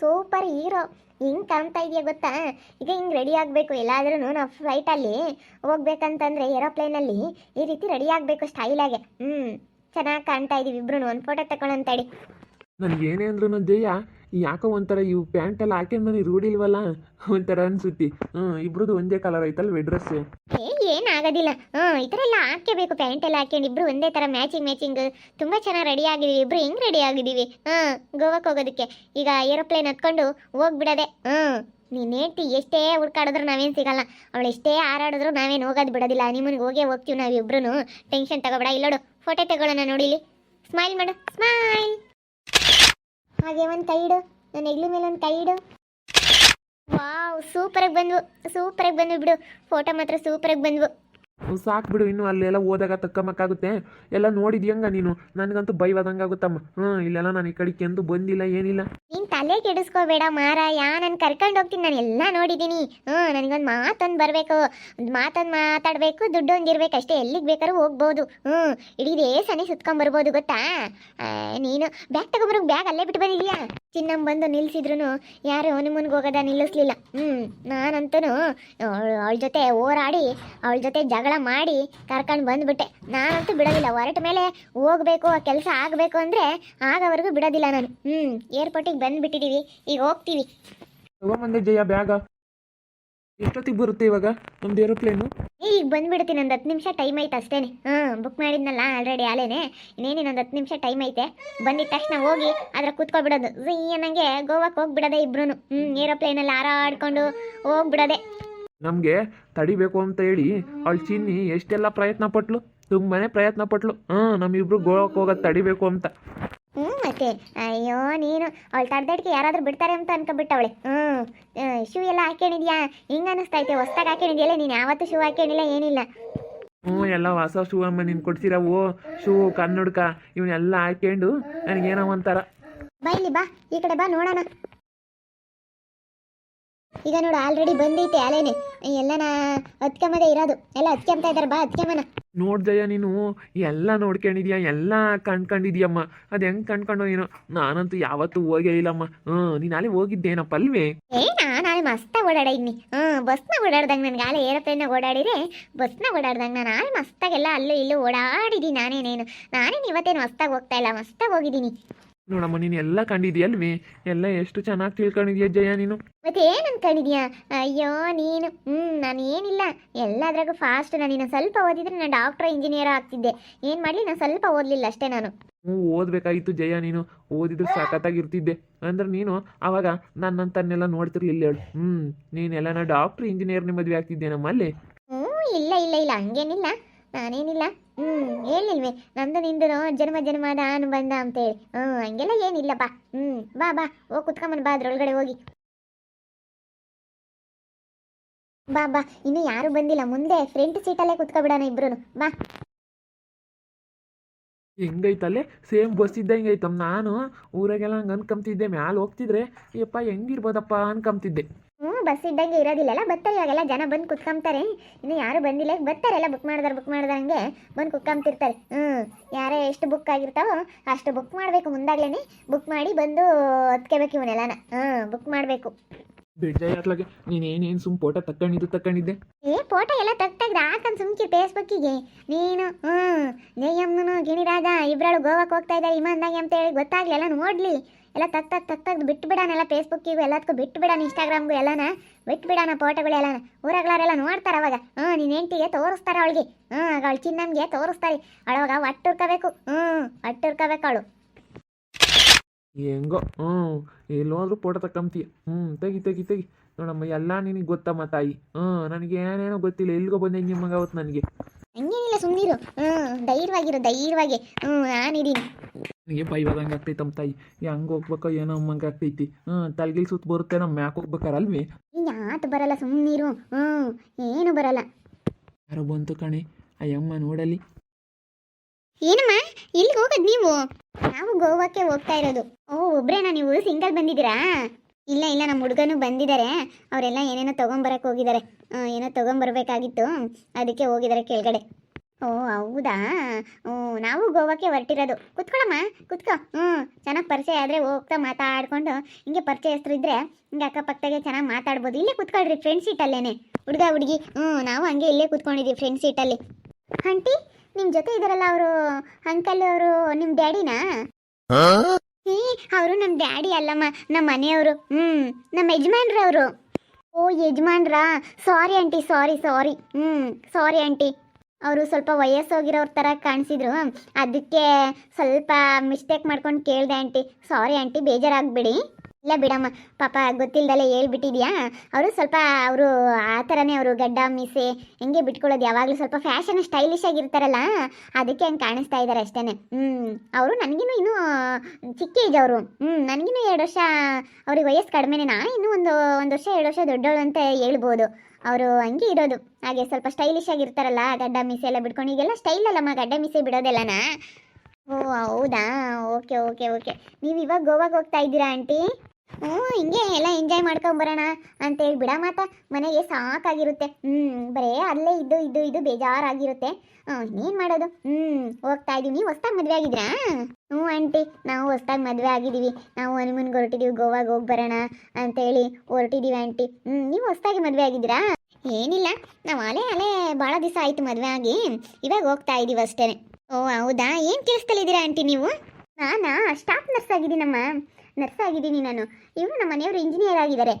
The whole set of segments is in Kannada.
Super hero. ಹಿಂಗ್ ಕಾಣ್ತಾ ಇದೆಯಾ ಗೊತ್ತಾ? ಈಗ ಹಿಂಗ್ ರೆಡಿ ಆಗಬೇಕು. ಎಲ್ಲಾದ್ರೂ ನಾವು ಫ್ಲೈಟಲ್ಲಿ ಹೋಗ್ಬೇಕಂತಂದ್ರೆ ಏರೋಪ್ಲೇನಲ್ಲಿ ಈ ರೀತಿ ರೆಡಿ ಆಗಬೇಕು ಆಗಿ. ಹ್ಮ್ ಚೆನ್ನಾಗಿ ಕಾಣ್ತಾ ಇದೀವಿ ಇಬ್ರು ಒಂದು ಫೋಟೋ ತಗೊಳಂತಡಿ ನನ್ಗೆ ಏನೇ ಅಂದ್ರೂ ಜಯ ಯಾಕೋ ಒಂಥರ ಇವು ಪ್ಯಾಂಟ್ ಎಲ್ಲ ಹಾಕ್ಯಂಡು ನನಗೆ ರೂಢಿ ಇಲ್ವಲ್ಲ ಒಂಥರ ಅನ್ಸುತ್ತಿ. ಹ್ಮ್ ಇಬ್ರದ್ದು ಒಂದೇ ಕಲರ್ ಐತಲ್ವೇ ಡ್ರೆಸ್ ಏ ಏನಾಗೋದಿಲ್ಲ. ಹ್ಞೂ, ಈ ಥರ ಎಲ್ಲ ಹಾಕ್ಕೋಬೇಕು ಪ್ಯಾಂಟ್ ಎಲ್ಲ ಹಾಕ್ಯಂಡು ಇಬ್ರು ಒಂದೇ ಥರ ಮ್ಯಾಚಿಂಗ್ ಮ್ಯಾಚಿಂಗ್ ತುಂಬ ಚೆನ್ನಾಗಿ ರೆಡಿ ಆಗಿದೀವಿ ಇಬ್ರು ಹೆಂಗೆ ರೆಡಿ ಆಗಿದ್ದೀವಿ? ಹಾಂ ಗೋವಾಕ್ಕೆ ಹೋಗೋದಕ್ಕೆ. ಈಗ ಏರೋಪ್ಲೇನ್ ಹತ್ಕೊಂಡು ಹೋಗ್ಬಿಡೋದೆ. ಹ್ಞೂ, ನೀನು ಹೇಳ್ತಿ, ಎಷ್ಟೇ ಹುಡ್ಕಾಡಿದ್ರು ನಾವೇನು ಸಿಗಲ್ಲ. ಅವಳು ಎಷ್ಟೇ ಹಾರಾಡಿದ್ರು ನಾವೇನು ಹೋಗೋದು ಬಿಡೋದಿಲ್ಲ. ನಿಮ್ಮನಿಗೆ ಹೋಗೇ ಹೋಗ್ತೀವಿ ನಾವು ಟೆನ್ಷನ್ ತಗೋಬೇಡ. ಇಲ್ಲೋಡು ಫೋಟೋ ತಗೊಳ್ಳೋಣ ನೋಡಿಲಿ ಸ್ಮೈಲ್ ಮಾಡು. ಸ್ಮೈಲ್ ಹಾಗೆ ಒಂದು ಕೈ ಇಡು. ನನ್ನ ಎಗ್ಲು ಮೇಲೆ ಒಂದು ಕೈ ಇಡು. ವಾವ್ ಸೂಪರಾಗಿ ಬಂದ್ವು ಸೂಪರಾಗಿ ಬಂದ್ವು ಬಿಡು. ಫೋಟೋ ಮಾತ್ರ ಸೂಪರಾಗಿ ಬಂದ್ವು. ಸಾಕು ಬಿಡು, ಇನ್ನು ಅಲ್ಲೆಲ್ಲ ಹೋದಾಗ ತಕ್ಕಮಕ್ಕಾಗುತ್ತೆ ಎಲ್ಲ ನೋಡಿದ್ಯಂಗ ನೀನು? ನನಗಂತೂ ಬೈವಾದಂಗಾಗುತ್ತಮ್ಮ ಹ್ಞೂ ಇಲ್ಲೆಲ್ಲ ನಾನು ಈ ಕಡೆ ಎಂದು ಬಂದಿಲ್ಲ, ಏನಿಲ್ಲ. ನೀನ್ ತಲೆ ಕೆಡಿಸ್ಕೋಬೇಡ ಮಾರಾಯ, ನಾನು ಕರ್ಕೊಂಡು ಹೋಗ್ತೀನಿ, ನಾನು ಎಲ್ಲ ನೋಡಿದ್ದೀನಿ. ಹ್ಞೂ ನನಗೊಂದು ಮಾತೊಂದು ಬರಬೇಕು, ಒಂದು ಮಾತೊಂದು ಮಾತಾಡಬೇಕು ದುಡ್ಡು ಇರಬೇಕು, ಅಷ್ಟೇ ಎಲ್ಲಿಗೆ ಬೇಕಾದ್ರೂ ಹೋಗ್ಬೋದು. ಹ್ಞೂ ಇಡೀ ದೇಶನೇ ಸನಿ ಬರ್ಬೋದು, ಗೊತ್ತಾ? ನೀನು ಬ್ಯಾಗ್ ತಗೊಂಬರೋಕೆ ಬ್ಯಾಗ್ ಅಲ್ಲೇ ಬಿಟ್ಟು ಬಂದಿದ್ಯಾ? ಚಿನ್ನಮ್ಮ ಬಂದು ನಿಲ್ಸಿದ್ರು ಯಾರು ಮುಂದೆ ಹೋಗೋದ ನಿಲ್ಲಿಸ್ಲಿಲ್ಲ. ಹ್ಞೂ ನಾನಂತೂ ಅವಳ ಜೊತೆ ಹೋರಾಡಿ, ಅವಳ ಜೊತೆ ಜಗಳ ಮಾಡಿ ಕರ್ಕೊಂಡು ಬಂದ್ಬಿಟ್ಟೆ. ನಾನಂತೂ ಬಿಡೋದಿಲ್ಲ. ಹೊರಟ ಮೇಲೆ ಹೋಗ್ಬೇಕು ಆ ಕೆಲಸ ಆಗಬೇಕು ಅಂದರೆ ಆಗವರೆಗೂ ಬಿಡೋದಿಲ್ಲ ನಾನು. ಹ್ಞೂ ಏರ್ಪೋರ್ಟಿಗೆ ಬಂದುಬಿಟ್ಟಿದ್ದೀವಿ ಈಗ ಹೋಗ್ತೀವಿ. ತಗೊಂಬಂದೆ ಜಯ ಬ್ಯಾಗ. ಎಷ್ಟೊತ್ತಿಗೆ ಬರುತ್ತೆ ಇವಾಗ ನಮ್ದು ಏರೋಪ್ಲೇನು ಈಗ ಬಂದ್ಬಿಡ್ತೀನಿ. ಒಂದು ಹತ್ತು ನಿಮಿಷ ಟೈಮ್ ಐತೆ ಅಷ್ಟೇನೆ. ಹಾಂ ಬುಕ್ ಮಾಡಿದ್ನಲ್ಲ ಆಲ್ರೆಡಿ ಆಲೇನೆ ಇನ್ನೇನು ಇನ್ನೊಂದು ಹತ್ತು ನಿಮಿಷ ಟೈಮ್ ಐತೆ. ಬಂದಿದ ತಕ್ಷಣ ಹೋಗಿ ಅದ್ರ ಕೂತ್ಕೊಬಿಡೋದು. ನನಗೆ ಗೋವಾಕ್ಕೆ ಹೋಗ್ಬಿಡೋದೆ ಇಬ್ರು ಹ್ಞೂ ಏರೋಪ್ಲೇನಲ್ಲಿ ಹಾರಾಡ್ಕೊಂಡು ಹೋಗ್ಬಿಡೋದೆ. ನಮಗೆ ತಡಿಬೇಕು ಅಂತ ಹೇಳಿ ಅವಳು ಚಿನ್ನಿ ಎಷ್ಟೆಲ್ಲ ಪ್ರಯತ್ನ ಪಟ್ಲು? ತುಂಬಾನೇ ಪ್ರಯತ್ನ ಪಟ್ಲು. ಹಾಂ ನಮ್ಮಿಬ್ರು ಗೋಳಕ್ಕೆ ಹೋಗೋದು ತಡಿಬೇಕು ಅಂತ. ಹ್ಞೂ ಮತ್ತೆ ಅಯ್ಯೋ ನೀನು ಅವಳು ತಡ್ದಡ್ಕೆ ಯಾರಾದ್ರೂ ಬಿಡ್ತಾರೆ ಅಂತ ಅನ್ಕೊಂಡ್ಬಿಟ್ಟವಳೆ. ಹ್ಞೂ ಶೂ ಎಲ್ಲ ಹಾಕೊಂಡಿದ್ಯಾ ಹಿಂಗೆ ಅನ್ನಿಸ್ತೈತೆ ಹೊಸ್ದಾಗ ಹಾಕ್ಕೊಂಡಿದ್ಯಲ್ಲ ನೀನು ಯಾವತ್ತೂ ಶೂ ಹಾಕ್ಕೊಂಡಿಲ್ಲ ಏನಿಲ್ಲ. ಹ್ಞೂ ಎಲ್ಲ ಹೊಸ ಶೂ ಅಮ್ಮ ನೀನು ಓ ಶೂ ಕನ್ನಡಕ ಇವನ್ನೆಲ್ಲ ಹಾಕ್ಯಂಡು ನನಗೇನೋ ಅಂತಾರ ಬಾ ಇಲ್ಲಿ ಬಾ ಈ ಕಡೆ ಬಾ ನೋಡೋಣ. ಈಗ ನೋಡು ಆಲ್ರೆಡಿ ಬಂದೈತೆ ಅಲೇನೆ. ಎಲ್ಲನ ಹತ್ಕೊಂಬದೇ ಇರೋದು. ಎಲ್ಲ ಹತ್ಕೊಂತ ಇದಾರೆ ಬಾ ಹತ್ಕೊಂಬನ ನೋಡ್ದಯ್ಯ ನೀನು ಎಲ್ಲ ನೋಡ್ಕೊಂಡಿದ್ಯಾ? ಎಲ್ಲ ಕಣ್ಕೊಂಡಿದ್ಯಮ್ಮ ಅದು ಹೆಂಗ್ ಕಣ್ಕೊಂಡು ಏನೋ? ನಾನಂತೂ ಯಾವತ್ತೂ ಹೋಗೇ ಇಲ್ಲಮ್ಮ. ಹ್ಞೂ ನೀನು ಅಲ್ಲಿ ಹೋಗಿದ್ದೇನಪ್ಪ ಅಲ್ವೇ? ಏ ನಾನು ಅಲ್ಲಿ ಮಸ್ತಾಗಿ ಓಡಾಡಿದ್ನಿ ಹ್ಞೂ ಬಸ್ನ ಓಡಾಡ್ದಂಗೆ ನನಗೆ ಆಲೆ ಏರೋಪ್ಲೇನಾಗ ಓಡಾಡಿದ್ರೆ ಬಸ್ನಾಗ ಓಡಾಡ್ದಂಗ್ ನಾನು ಅಲ್ಲಿ ಮಸ್ತಾಗೆಲ್ಲ ಅಲ್ಲೂ ಇಲ್ಲೂ ಓಡಾಡಿದ್ದೀನಿ ನಾನೇನೇನು. ನಾನೇನು ಇವತ್ತೇನು ಮಸ್ತಾಗಿ ಹೋಗ್ತಾ ಇಲ್ಲ ಮಸ್ತಾಗಿ ಹೋಗಿದ್ದೀನಿ. ನೋಡಮ್ಮ ನೀನು ಎಲ್ಲ ಕಂಡಿದ್ಯಲ್ವಿ ಎಲ್ಲ ಎಷ್ಟು ಚೆನ್ನಾಗಿ ತಿಳ್ಕೊಂಡಿದ್ಯಾ ಜಯ ನೀನು? ಮತ್ತೆ ಏನು ಅನ್ಕೊಂಡಿದ್ಯಾ ಅಯ್ಯೋ ನೀನು ಹ್ಞೂ ನಾನು ಏನಿಲ್ಲ ಎಲ್ಲದ್ರಾಗೂ ಫಾಸ್ಟ್ ನಾನು. ಸ್ವಲ್ಪ ಓದಿದ್ರೆ ನಾನು ಡಾಕ್ಟರ್ ಇಂಜಿನಿಯರ್ ಆಗ್ತಿದ್ದೆ. ಏನು ಮಾಡಲಿ? ನಾನು ಸ್ವಲ್ಪ ಓದಲಿಲ್ಲ ಅಷ್ಟೇ ನಾನು. ಹ್ಞೂ ಓದಬೇಕಾಗಿತ್ತು ಜಯ ನೀನು. ಓದಿದ್ರೆ ಸಖತ್ತಾಗಿರ್ತಿದ್ದೆ. ಅಂದ್ರೆ ನೀನು ಆವಾಗ ನನ್ನಂತನ್ನೆಲ್ಲ ನೋಡ್ತಿರ್ಲಿಲ್ಲ ಹೇಳು. ಹ್ಞೂ ನೀನೆಲ್ಲ ಡಾಕ್ಟರ್ ಇಂಜಿನಿಯರ್ ಮದುವೆ ಆಗ್ತಿದ್ದೆ ನಮ್ಮಲ್ಲಿ. ಹ್ಞೂ ಇಲ್ಲ ಇಲ್ಲ ಇಲ್ಲ ಹಂಗೇನಿಲ್ಲ. ನಾನೇನಿಲ್ಲ. ಹ್ಞೂ ಹೇಳಿಲ್ವೇ. ನಂದು ನಿಂದನು ಜನ್ಮ ಜನ್ಮದ ಬಂದ ಅಂತೇಳಿ. ಹ್ಞೂ ಹಂಗೆಲ್ಲ ಏನಿಲ್ಲಪ್ಪ. ಹ್ಞೂ ಬಾ ಬಾ. ಹೋಗಿ ಕುತ್ಕೊಂಬನ್ ಬಾ, ಅದ್ರೊಳಗಡೆ ಹೋಗಿ. ಬಾ ಬಾ. ಇನ್ನು ಯಾರು ಬಂದಿಲ್ಲ. ಮುಂದೆ ಫ್ರಂಟ್ ಸೀಟಲ್ಲೇ ಕುತ್ಕೊಬಿಡೋಣ ಇಬ್ರು ಬಾ. ಹೆಂಗೈತಲ್ಲೇ? ಸೇಮ್ ಬಸ್ ಇದ್ದಂಗೆ ಐತಮ್ಮ ನಾನು? ಊರಾಗೆಲ್ಲ ಹಂಗೆ ಅನ್ಕೊಂತಿದ್ದೆ ಮ್ಯಾಲೆ ಹೋಗ್ತಿದ್ರೆ ಯಪ್ಪ ಹೆಂಗಿರ್ಬೋದಪ್ಪ? ಅನ್ಕೊಂತಿದ್ದೆ ಹ್ಞೂ ಬಸ್ ಇದ್ದಂಗೆ ಇರೋದಿಲ್ಲಲ್ಲ? ಬರ್ತಾರೆ ಇವಾಗೆಲ್ಲ ಜನ ಬಂದು ಕುತ್ಕೊಂತಾರೆ ಇನ್ನು ಯಾರು ಬಂದಿಲ್ಲ. ಬರ್ತಾರೆಲ್ಲ ಬುಕ್ ಮಾಡಿದಾರೆ ಬುಕ್ ಮಾಡ್ದಂಗೆ ಬಂದು ಕುತ್ಕೊಂತಿರ್ತಾರೆ ಹ್ಞೂ ಯಾರೇ ಎಷ್ಟು ಬುಕ್ ಆಗಿರ್ತಾವೋ ಅಷ್ಟು ಬುಕ್ ಮಾಡಬೇಕು ಮುಂದಾಗ್ಲೇ ಬುಕ್ ಮಾಡಿ ಬಂದು ಹತ್ಕೋಬೇಕು ಇವನ್ನೆಲ್ಲನ. ಹ್ಞೂ ಬುಕ್ ಮಾಡಬೇಕು. ಬಿಡ್ಜಯ ಅತ್ಲಾಗೆ ನೀನು ಏನೇನು ಸುಮ್ ಫೋಟೋ ತಕ್ಕೊಂಡಿದ್ದು ತಕ್ಕೊಂಡಿದ್ದೆ? ಏ ಫೋಟೋ ಎಲ್ಲ ತೆಗ್ದು ಹಾಕೊಂಡು ಸುಮ್ಕಿ ಫೇಸ್ಬುಕ್ಕಿಗೆ ನೀನು ಹ್ಞೂ ಜಯಮ್ಮನು ಗಿಣಿರಾಜ ಇಬ್ರಾಳು ಗೋವಾಕ್ಕೆ ಹೋಗ್ತಾ ಇದ್ದಾರೆ ಇಮಾನ್ದಾಗೆ ಅಂತ ಹೇಳಿ ಗೊತ್ತಾಗ್ಲಿ ಎಲ್ಲ ನೋಡ್ಲಿ. ಎಲ್ಲ ತಕ್ಕ ತಗ್ ತಗ್ ತೆಗ್ದು ಬಿಟ್ಟು ಬಿಡೋಣ ಎಲ್ಲ ಫೇಸ್ಬುಕ್ಕಿಗೂ ಎಲ್ಲದಕ್ಕೂ ಬಿಟ್ಟು ಬಿಡೋಣ ಇನ್ಸ್ಟಾಗ್ರಾಮ್ಗೂ ಎಲ್ಲನ? ಬಿಟ್ಟು ಬಿಡೋಣ ಫೋಟೋಗಳು ಎಲ್ಲನ? ಊರಾಗ್ಲಾರೆಲ್ಲ ನೋಡ್ತಾರೆ ಅವಾಗ. ಹ್ಞೂ ನಿನ್ನ ಹೆಂಡ್ತಿಗೆ ತೋರಿಸ್ತಾರೆ ಅವಳಿಗೆ. ಹ್ಞೂ ಅವಳು ಚಿನ್ನಮ್ಗೆ ತೋರಿಸ್ತಾರೆ. ಅವಳವಾಗ ಒಟ್ಟುರ್ಕೋಬೇಕು. ಹ್ಞೂ ಒಟ್ಟುರ್ಕೋಬೇಕು ಅವಳು. ಹೆಂಗೋ? ಹ್ಞೂ ಎಲ್ಲೋದ್ರೂ ಫೋಟೋ ತಕ್ಕಂತೀಯ ಹ್ಞೂ ತೆಗಿ ತೆಗಿ ತೆಗಿ. ನೋಡಮ್ಮ ಎಲ್ಲ ನಿನಗೆ ಗೊತ್ತಮ್ಮ ತಾಯಿ. ಹ್ಞೂ ನನಗೆ ಏನೇನೋ ಗೊತ್ತಿಲ್ಲ. ಎಲ್ಲಿಗೋ ಬಂದೆ ಮಗ ಅವತ್ತು ನನಗೆ. ಹಂಗೇನಿಲ್ಲ ಸುಮ್ಮನಿರು ಹ್ಞೂ ಧೈರ್ಯವಾಗಿರು ಧೈರ್ಯವಾಗಿ ಹ್ಞೂ ನಾನಿದ್ದೀನಿ ನನಗೆ ಬೈವಾದಂಗೆ ಆಗ್ತೈತಮ್ಮ ತಾಯಿ. ಹೆಂಗೆ ಹೋಗ್ಬೇಕೋ ಏನೋ ಅಮ್ಮಂಗೆ ಆಗ್ತೈತಿ. ಹ್ಞೂ ತಲೆಗಿಲ್ ಸುತ್ತ ಬರುತ್ತೆ ನಮ್ಮ ಮ್ಯಾಕ್ ಹೋಗ್ಬೇಕಾರ ಯಾತು ಬರಲ್ಲ ಸುಮ್ಮನಿರು ಹ್ಞೂ ಏನು ಬರಲ್ಲ. ಯಾರು ಬಂತು ಕಣೆ. ಅಯ್ಯಮ್ಮ ನೋಡಲಿ. ಏನಮ್ಮ ಎಲ್ಲಿಗೆ ಹೋಗೋದು ನೀವು? ನಾವು ಗೋವಾಕ್ಕೆ ಹೋಗ್ತಾ ಇರೋದು. ಓ ಒಬ್ರೇನಾ ನೀವು? ಸಿಂಗಲ್ ಬಂದಿದ್ದೀರಾ? ಇಲ್ಲ ಇಲ್ಲ ನಮ್ಮ ಹುಡುಗನೂ ಬಂದಿದ್ದಾರೆ ಅವರೆಲ್ಲ ಏನೇನೋ ತೊಗೊಂಬರಕ್ಕೆ ಹೋಗಿದ್ದಾರೆ ಏನೋ ತೊಗೊಂಬರ್ಬೇಕಾಗಿತ್ತು. ಅದಕ್ಕೆ ಹೋಗಿದ್ದಾರೆ ಕೆಳಗಡೆ. ಓ ಹೌದಾ? ಹ್ಞೂ ನಾವು ಗೋವಾಕ್ಕೆ ಹೊರಟಿರೋದು. ಕುತ್ಕೊಳಮ್ಮ ಕುತ್ಕೋ. ಹ್ಞೂ ಚೆನ್ನಾಗಿ ಪರಿಚಯ ಆದರೆ ಹೋಗ್ತಾ ಮಾತಾಡ್ಕೊಂಡು ಹಿಂಗೆ ಪರಿಚಯಸ್ಥರು ಇದ್ದರೆ ಹಿಂಗೆ ಅಕ್ಕಪಕ್ಕದಾಗೆ ಚೆನ್ನಾಗಿ ಮಾತಾಡ್ಬೋದು. ಇಲ್ಲೇ ಕುತ್ಕೊಳ್ರಿ ಫ್ರೆಂಡ್ ಸೀಟಲ್ಲೇನೆ ಹುಡುಗ ಹುಡುಗಿ. ಹ್ಞೂ ನಾವು ಹಂಗೆ ಇಲ್ಲೇ ಕುತ್ಕೊಂಡಿದ್ದೀವಿ ಫ್ರೆಂಡ್ ಸೀಟಲ್ಲಿ ಆಂಟಿ ನಿಮ್ಮ ಜೊತೆ ಇದ್ದಾರಲ್ಲ ಅವರು ಅಂಕಲ್ ಅವರು ನಿಮ್ಮ ಡ್ಯಾಡಿನಾ? ಏ ಅವರು ನಮ್ಮ ಡ್ಯಾಡಿ ಅಲ್ಲಮ್ಮ ನಮ್ಮ ಮನೆಯವರು. ಹ್ಞೂ ನಮ್ಮ ಯಜಮಾನ್ರವರು. ಅವರು ಓ ಯಜಮಾನ್ರಾ? ಸಾರಿ ಆಂಟಿ ಸಾರಿ ಸಾರಿ. ಹ್ಞೂ ಸಾರಿ ಆಂಟಿ. ಅವರು ಸ್ವಲ್ಪ ವಯಸ್ಸೋಗಿರೋರ ಥರ ಕಾಣಿಸಿದ್ರು. ಅದಕ್ಕೆ ಸ್ವಲ್ಪ ಮಿಸ್ಟೇಕ್ ಮಾಡ್ಕೊಂಡು ಕೇಳಿದೆ ಆಂಟಿ. Sorry aunty ಬೇಜಾರಾಗಬೇಡಿ. ಇಲ್ಲ ಬಿಡಮ್ಮ, ಪಾಪ ಗೊತ್ತಿಲ್ಲದಲ್ಲೇ ಹೇಳ್ಬಿಟ್ಟಿದ್ಯಾ? ಅವರು ಸ್ವಲ್ಪ ಅವರು ಆ ಥರನೇ ಅವರು ಗಡ್ಡ, ಮೀಸೆ ಹೆಂಗೆ ಬಿಟ್ಕೊಳ್ಳೋದು? ಯಾವಾಗಲೂ ಸ್ವಲ್ಪ ಫ್ಯಾಷನ್ ಸ್ಟೈಲಿಶ್ ಆಗಿರ್ತಾರಲ್ಲ, ಅದಕ್ಕೆ ಹಂಗೆ ಕಾಣಿಸ್ತಾ ಇದ್ದಾರೆ ಅಷ್ಟೇ ಹ್ಞೂ ಅವರು ನನಗಿನ್ನೂ ಇನ್ನೂ, ಚಿಕ್ಕ ಇದೆ ಅವರು ಹ್ಞೂ ನನಗಿನ್ನೂ ಎರಡು ವರ್ಷ, ಅವ್ರಿಗೆ ವಯಸ್ಸು ಕಡಿಮೆನೇ. ನಾ ಇನ್ನೂ ಒಂದು ಒಂದು ವರ್ಷ, ಎರಡು ವರ್ಷ ದೊಡ್ಡವಳು ಅಂತ ಹೇಳ್ಬೋದು. ಅವರು ಹಂಗೆ ಇರೋದು. ಹಾಗೆ ಸ್ವಲ್ಪ ಸ್ಟೈಲಿಶ್ ಆಗಿರ್ತಾರಲ್ಲ, ಗಡ್ಡ, ಮೀಸೆ ಎಲ್ಲ ಬಿಟ್ಕೊಂಡು. ಈಗೆಲ್ಲ ಸ್ಟೈಲ್ ಅಲ್ಲಮ್ಮ, ಗಡ್ಡ, ಮೀಸೆ ಬಿಡೋದೆಲ್ಲನಾ? ಓ, ಹೌದಾ? Okay okay okay. ನೀವು ಇವಾಗ ಗೋವಾಗೆ ಹೋಗ್ತಾ ಇದ್ದೀರಾ, ಆಂಟಿ? ಹ್ಞೂ, ಹಿಂಗೆ ಎಲ್ಲ ಎಂಜಾಯ್ ಮಾಡ್ಕೊಂಬರೋಣ ಅಂತೇಳಿ ಬಿಡ ಮಾತ. ಮನೆಗೆ ಸಾಕಾಗಿರುತ್ತೆ. ಹ್ಞೂ ಬರೇ ಅಲ್ಲೇ ಇದ್ದು ಇದ್ದು ಇದು ಬೇಜಾರಾಗಿರುತ್ತೆ. ಇನ್ನೇನು ಮಾಡೋದು? ಹ್ಞೂ ಹೋಗ್ತಾ ಇದ್ದೀವಿ ನೀವು ಹೊಸ್ದಾಗಿ ಮದುವೆ ಆಗಿದ್ರಾ? ಹ್ಞೂ, ಆಂಟಿ, ನಾವು ಹೊಸ್ದಾಗಿ ಮದುವೆ ಆಗಿದ್ದೀವಿ. ನಾವು ಹನುಮನ್ಗೆ ಹೊರಟಿದ್ದೀವಿ ಗೋವಾಗೆ ಹೋಗಿ ಬರೋಣ ಅಂತೇಳಿ ಹೊರಟಿದ್ದೀವಿ ಆಂಟಿ. ಹ್ಞೂ ನೀವು ಹೊಸ್ದಾಗಿ ಮದುವೆ ಆಗಿದ್ದೀರಾ? ಏನಿಲ್ಲ, ನಾವು ಅಲೆ ಅಲೆ ಭಾಳ ದಿವಸ ಆಯಿತು ಮದುವೆ ಆಗಿ. ಇವಾಗ ಹೋಗ್ತಾ ಇದ್ದೀವಿ ಅಷ್ಟೇ ಓ, ಹೌದಾ? ಏನು ಕೆಲಸದಲ್ಲಿದ್ದೀರಾ ಆಂಟಿ ನೀವು? ನಾನಾ? Staff nurse ಆಗಿದ್ದೀನಮ್ಮ. ನರ್ಸ್ ಆಗಿದ್ದೀನಿ ನಾನು. ಇವರು ನಮ್ಮ ಮನೆಯವರು ಇಂಜಿನಿಯರ್ ಆಗಿದ್ದಾರೆ.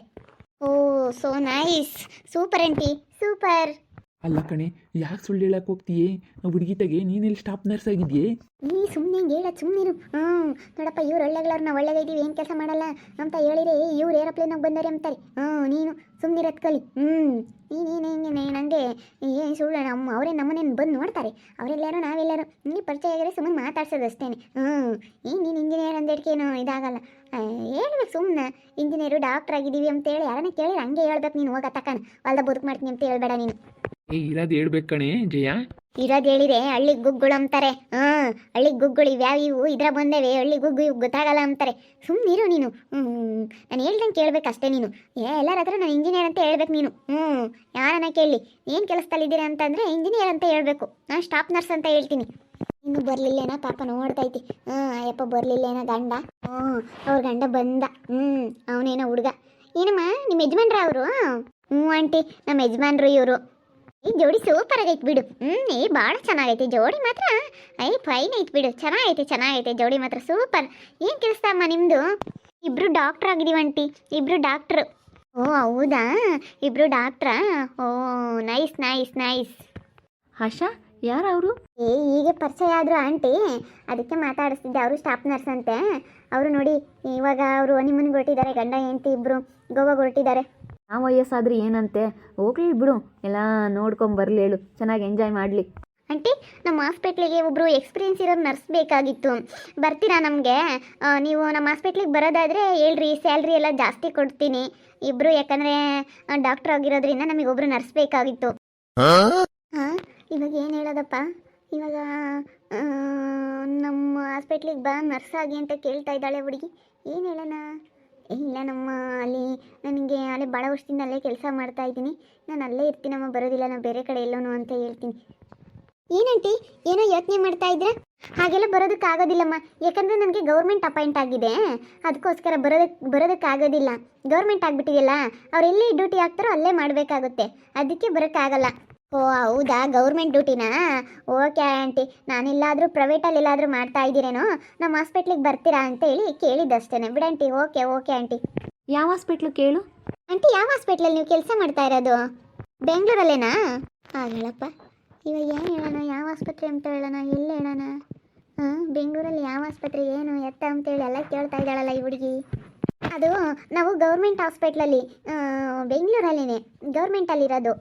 ಓ so nice super aunty super ಅಲ್ಲ ಕಣೆ, ಯಾಕೆ ಸುಳ್ಳು ಹೇಳಕ್ಕೆ ಹೋಗ್ತೀಯೇ? ಹುಡುಗಿ ತಗೆ ನೀನೆಲ್ಲಿ ಸ್ಟಾಪ್ ನರ್ಸ್ ಆಗಿದ್ಯೆ? ನೀ ಸುಮ್ಮನೆ ಹೇಳ ಸುಮ್ಮನಿರು ಹ್ಞೂ ನೋಡಪ್ಪ, ಇವ್ರು ಒಳ್ಳೆಗಳವ್ರು ನಾವು ಒಳ್ಳೆಗಿದ್ದೀವಿ ಏನು ಕೆಲಸ ಮಾಡಲ್ಲ ಅಂತ ಹೇಳಿದ್ರೆ ಇವ್ರು ಏರೋಪ್ಲೇನಾಗ ಬಂದಾರೆ ಅಂತಾರೆ. ಹ್ಞೂ ನೀನು ಸುಮ್ಮನಿರತ್ ಕಲಿ. ಹ್ಞೂ ನೀನೇನು ಹಿಂಗೆ ನನಗೆ ಏನು ಸುಳ್ಳು ನಮ್ಮ ಅವರೇ ನಮ್ಮನೇನು ಬಂದು ನೋಡ್ತಾರೆ. ಅವರೆಲ್ಲರೂ ನಾವೆಲ್ಲರೂ ನಿಮಗೆ ಪರಿಚಯ ಆಗಿದ್ರೆ ಸುಮ್ಮನೆ ಮಾತಾಡ್ಸೋದು ಅಷ್ಟೇ ಹ್ಞೂ ಏನು ನೀನು ಇಂಜಿನಿಯರ್ ಅಂದೇಡ್ಕೇನು ಇದಾಗಲ್ಲ. ಹೇಳ್ಬೇಕು ಸುಮ್ಮನೆ ಇಂಜಿನಿಯರು ಡಾಕ್ಟ್ರ್ ಆಗಿದ್ದೀವಿ ಅಂತೇಳಿ, ಯಾರನ್ನ ಕೇಳಿ ಹಂಗೆ ಹೇಳ್ಬೇಕು ನೀನು ಹೋಗ ತಕ್ಕ ಹೊಲ್ದ ಬದುಕು ಮಾಡ್ತೀನಿ ಅಂತ ಹೇಳ್ಬೇಡ ನೀನು. ಇರೋದು ಹೇಳ್ಬೇಕು ಕಣೆ, ಜಯ. ಇರೋದು ಹೇಳಿದ್ರೆ ಹಳ್ಳಿ ಗುಗ್ಗುಳು ಅಂತಾರೆ. ಹಾ ಹಳ್ಳಿ ಗುಗ್ಗುಳು ಇವ್ಯಾವ ಇವು? ಇದ್ರ ಬಂದೇವೆ ಹಳ್ಳಿ ಗುಗ್ಗು ಇವು ಗೊತ್ತಾಗಲ್ಲ ಅಂತಾರೆ. ಸುಮ್ಮನಿರು ನೀನು. ನಾನು ಹೇಳ್ದಂಗೆ ಕೇಳ್ಬೇಕು ಅಷ್ಟೇ ನೀನು. ಏ ಎಲ್ಲರ ಹತ್ರ ನಾನು ಇಂಜಿನಿಯರ್ ಅಂತ ಹೇಳ್ಬೇಕು ನೀನು. ಹ್ಞೂ ಯಾರನ್ನ ಕೇಳಿ, ಏನು ಕೆಲಸದಲ್ಲಿದ್ದೀರಾ ಅಂತಂದರೆ ಇಂಜಿನಿಯರ್ ಅಂತ ಹೇಳ್ಬೇಕು. ನಾನು ಸ್ಟಾಫ್ ನರ್ಸ್ ಅಂತ ಹೇಳ್ತೀನಿ. ಇನ್ನು ಬರಲಿಲ್ಲೇನ ಪಾಪ ನೋಡ್ತೈತಿ. ಹಾಂ ಅಯ್ಯಪ್ಪ ಬರಲಿಲ್ಲೇನ ಗಂಡ. ಹ್ಞೂ ಅವ್ರ ಗಂಡ ಬಂದ. ಹ್ಞೂ ಅವನೇನೋ ಹುಡುಗ. ಏನಮ್ಮ ನಿಮ್ಮ ಯಜಮಾನ್ರ ಅವರು? ಹ್ಞೂ ಆಂಟಿ. ನಮ್ಮ ಯಜಮಾನ್ರು ಇವರು. ಈ ಜೋಡಿ ಸೂಪರ್ ಆಗೈತೆ ಬಿಡು. ಹ್ಞೂ ಏ ಭಾಳ ಚೆನ್ನಾಗೈತೆ ಜೋಡಿ ಮಾತ್ರ. ಐ ಫೈನ್ ಐತೆ ಬಿಡು. ಚೆನ್ನಾಗೈತೆ ಚೆನ್ನಾಗೈತೆ ಜೋಡಿ ಮಾತ್ರ. ಸೂಪರ್ ಏನು ಕೆಲಸ ಅಮ್ಮ ನಿಮ್ಮದು ಇಬ್ಬರು ಡಾಕ್ಟ್ರ್ ಆಗಿದೀವಿ ಆಂಟಿ. ಇಬ್ರು ಡಾಕ್ಟ್ರು ಓ ಹೌದಾ? ಇಬ್ರು ಡಾಕ್ಟ್ರಾ ಓ ನೈಸ್ ನೈಸ್ ನೈಸ್ ಆಶಾ ಅವರು? ಏ ಹೀಗೆ ಪರಿಚಯ ಆದರು ಆಂಟಿ. ಅದಕ್ಕೆ ಮಾತಾಡಿಸ್ತಿದ್ದೆ. ಅವರು ಸ್ಟಾಫ್ ನರ್ಸ್ ಅಂತೆ. ಅವರು ನೋಡಿ ಇವಾಗ ಅವರು ಅನಿಮನ್ಗೆ ಹೊರಟಿದ್ದಾರೆ. ಗಂಡ ಹೆಂಡತಿ ಇಬ್ಬರು ಗೋವಾಗ ಹೊರಟಿದ್ದಾರೆ. ಆ ವಯಸ್ಸಾದ್ರೆ ಏನಂತೆ? ಹೋಗ್ಲಿ ಬಿಡು. ಎಲ್ಲ ನೋಡ್ಕೊಂಡು ಬರ್ಲಿ ಹೇಳು. ಚೆನ್ನಾಗಿ ಎಂಜಾಯ್ ಮಾಡಲಿ. ಆಂಟಿ ನಮ್ಮ ಹಾಸ್ಪಿಟ್ಲಿಗೆ ಒಬ್ಬರು ಎಕ್ಸ್ಪೀರಿಯನ್ಸ್ ಇರೋ ನರ್ಸ್ ಬೇಕಾಗಿತ್ತು. ಬರ್ತೀರಾ ನಮಗೆ? ನೀವು ನಮ್ಮ ಹಾಸ್ಪಿಟ್ಲಿಗೆ ಬರೋದಾದರೆ ಹೇಳ್ರಿ ಸ್ಯಾಲ್ರಿ ಎಲ್ಲ ಜಾಸ್ತಿ ಕೊಡ್ತೀನಿ. ಇಬ್ಬರು ಯಾಕಂದರೆ ಡಾಕ್ಟರ್ ಆಗಿರೋದ್ರಿಂದ ನಮಗೆ ಒಬ್ಬರು ನರ್ಸ್ ಬೇಕಾಗಿತ್ತು. ಹಾಂ? ಇವಾಗ ಏನು ಹೇಳೋದಪ್ಪ? ಇವಾಗ ನಮ್ಮ ಹಾಸ್ಪಿಟ್ಲಿಗೆ ಬಾ ನರ್ಸ್ ಆಗಿ ಅಂತ ಕೇಳ್ತಾ ಇದ್ದಾಳೆ ಹುಡುಗಿ. ಏನು ಹೇಳೋಣ? ಇಲ್ಲ ನಮ್ಮ ಅಲ್ಲಿ ನನಗೆ ಅಲ್ಲೇ ಭಾಳ ವರ್ಷದಿಂದ ಅಲ್ಲೇ ಕೆಲಸ ಮಾಡ್ತಾ ಇದ್ದೀನಿ. ನಾನು ಅಲ್ಲೇ ಇರ್ತೀನಮ್ಮ, ಬರೋದಿಲ್ಲ, ನಾನು ಬೇರೆ ಕಡೆ ಎಲ್ಲೋನು ಅಂತ ಹೇಳ್ತೀನಿ. ಏನಂಟಿ ಏನೋ ಯೋಚನೆ ಮಾಡ್ತಾ ಇದ್ರೆ? ಹಾಗೆಲ್ಲ ಬರೋದಕ್ಕಾಗೋದಿಲ್ಲಮ್ಮ ಯಾಕಂದರೆ ನನಗೆ ಗೌರ್ಮೆಂಟ್ ಅಪಾಯಿಂಟ್ ಆಗಿದೆ. ಅದಕ್ಕೋಸ್ಕರ ಬರೋದಕ್ಕೆ ಬರೋದಕ್ಕಾಗೋದಿಲ್ಲ ಗೌರ್ಮೆಂಟ್ ಆಗಿಬಿಟ್ಟಿದೆಯಲ್ಲ, ಅವ್ರು ಎಲ್ಲಿ ಡ್ಯೂಟಿ ಹಾಕ್ತಾರೋ ಅಲ್ಲೇ ಮಾಡಬೇಕಾಗುತ್ತೆ. ಅದಕ್ಕೆ ಬರೋಕ್ಕಾಗಲ್ಲ. ಓ ಹೌದಾ? ಗೌರ್ಮೆಂಟ್ ಡ್ಯೂಟಿನಾ? Okay aunty. ನಾನೆಲ್ಲಾದರೂ ಪ್ರೈವೇಟಲ್ಲಿ ಎಲ್ಲಾದರೂ ಮಾಡ್ತಾ ಇದ್ದೀರೇನೋ? ನಮ್ಮ ಹಾಸ್ಪಿಟ್ಲಿಗೆ ಬರ್ತೀರಾ ಅಂತ ಹೇಳಿ ಕೇಳಿದ್ದಷ್ಟೇ ಬಿಡಂಟಿ ಓಕೆ ಓಕೆ ಆಂಟಿ. ಯಾವ ಹಾಸ್ಪಿಟ್ಲು ಕೇಳು? ಆಂಟಿ ಯಾವ ಹಾಸ್ಪಿಟ್ಲಲ್ಲಿ ನೀವು ಕೆಲಸ ಮಾಡ್ತಾ ಇರೋದು? ಬೆಂಗಳೂರಲ್ಲೇನಾ? ಹಾಂ ಹೇಳಪ್ಪ. ಇವಾಗ ಏನು ಹೇಳೋಣ? ಯಾವ ಆಸ್ಪತ್ರೆ ಅಂತ ಹೇಳೋಣ? ಎಲ್ಲಿ ಹೇಳೋಣ? ಹಾಂ ಬೆಂಗಳೂರಲ್ಲಿ ಯಾವ ಆಸ್ಪತ್ರೆ ಏನು ಎತ್ತ ಅಂತೇಳಿ ಎಲ್ಲ ಕೇಳ್ತಾ ಇದ್ದಾಳಲ್ಲ ಈ ಹುಡುಗಿ. ಅದು ನಾವು ಗೌರ್ಮೆಂಟ್ ಹಾಸ್ಪಿಟ್ಲಲ್ಲಿ ಬೆಂಗಳೂರಲ್ಲಿನೇ ಗೌರ್ಮೆಂಟಲ್ಲಿರೋದು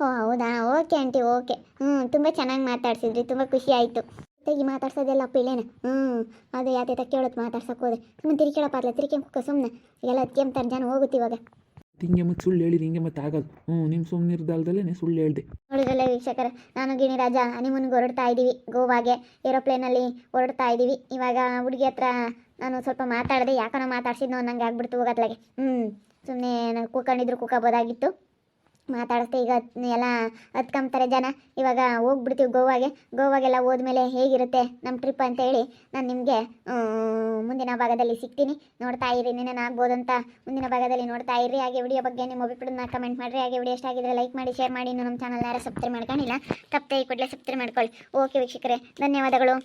ಓ ಹೌದಾ? Okay aunty okay. ಹ್ಞೂ ತುಂಬ ಚೆನ್ನಾಗಿ ಮಾತಾಡ್ಸಿದ್ರಿ ತುಂಬ ಖುಷಿ ಆಯಿತು. ತೆಗಿ ಮಾತಾಡ್ಸೋದೆಲ್ಲ ಪಿಳ್ಳೇನ ಹ್ಞೂ ಅದೇ ಯಾತೆ ಕೇಳೋದು ಮಾತಾಡ್ಸಕ್ಕೆ ಹೋದ್ರೆ ಸುಮ್ಮನೆ ತಿರ್ಕೇಳಪ್ಪ ಅಲ್ಲ ತಿರ್ಕೆ ಕುಕ್ಕ ಸುಮ್ಮನೆ ಎಲ್ಲ ಅದಕ್ಕೆ ಜನ ಹೋಗುತ್ತೆ ಇವಾಗ. ಹಿಂಗೆ ಮತ್ತೆ ಸುಳ್ಳು ಹೇಳಿರಿ ಹಿಂಗೆ ಮತ್ತೆ ಆಗೋದು ಹ್ಞೂ ನಿಮ್ಮ ಸುಮ್ಮನಿರ್ದಲ್ದಲ್ಲೇ ಸುಳ್ಳು ಹೇಳ್ದೆ. ನೋಡಿದ್ರಲ್ಲ ವೀಕ್ಷಕರ ನಾನು ಗಿಣಿರಾಜ ಹನಿಮೂನ್ಗೆ ಹೊರಡ್ತಾ ಇದ್ದೀವಿ ಗೋವಾಗೆ ಏರೋಪ್ಲೇನಲ್ಲಿ ಹೊರಡ್ತಾ ಇದ್ದೀವಿ. ಇವಾಗ ಹುಡುಗಿ ಹತ್ರ ನಾನು ಸ್ವಲ್ಪ ಮಾತಾಡಿದೆ ಯಾಕನೋ ಮಾತಾಡ್ಸಿದ್ನೋ ನಂಗೆ ಆಗ್ಬಿಡ್ತು ಹೋಗತ್ಲಾಗೆ ಹ್ಞೂ ಸುಮ್ಮನೆ ನಾನು ಕೂಕೊಂಡಿದ್ರು ಕೂಕೋಬೋದಾಗಿತ್ತು ಮಾತಾಡಿಸ್ದೆ ಈಗ ಎಲ್ಲ ಹತ್ಕೊಂಬ್ತಾರೆ ಜನ. ಇವಾಗ ಹೋಗ್ಬಿಡ್ತೀವಿ ಗೋವಾಗೆ. ಗೋವಾಗೆಲ್ಲ ಹೋದ್ಮೇಲೆ ಹೇಗಿರುತ್ತೆ ನಮ್ಮ ಟ್ರಿಪ್ ಅಂತ ಹೇಳಿ ನಾನು ನಿಮಗೆ ಮುಂದಿನ ಭಾಗದಲ್ಲಿ ಸಿಗ್ತೀನಿ. ನೋಡ್ತಾ ಇರಿ ಆಗ್ಬೋದು ಅಂತ ಮುಂದಿನ ಭಾಗದಲ್ಲಿ ನೋಡ್ತಾ ಇರಿ. ಹಾಗೆ ವಿಡಿಯೋ ಬಗ್ಗೆ ನಿಮ್ಮ ಅಭಿಪ್ರಾಯನ ಕಮೆಂಟ್ ಮಾಡಿರಿ. ಹಾಗೆ ವಿಡಿಯೋ ಎಷ್ಟಾಗಿದ್ರೆ ಲೈಕ್ ಮಾಡಿ ಶೇರ್ ಮಾಡಿ. ನಮ್ಮ ಚಾನಲ್ ಯಾರು ಸಬ್ಸ್ಕ್ರೈಬ್ ಮಾಡ್ಕೊಂಡಿಲ್ಲ ತಪ್ಪದೆ ಈ ಕೂಡಲೇ ಸಬ್ಸ್ಕ್ರೈಬ್ ಮಾಡ್ಕೊಳ್ಳಿ. ಓಕೆ ವೀಕ್ಷಕರೇ, ಧನ್ಯವಾದಗಳು.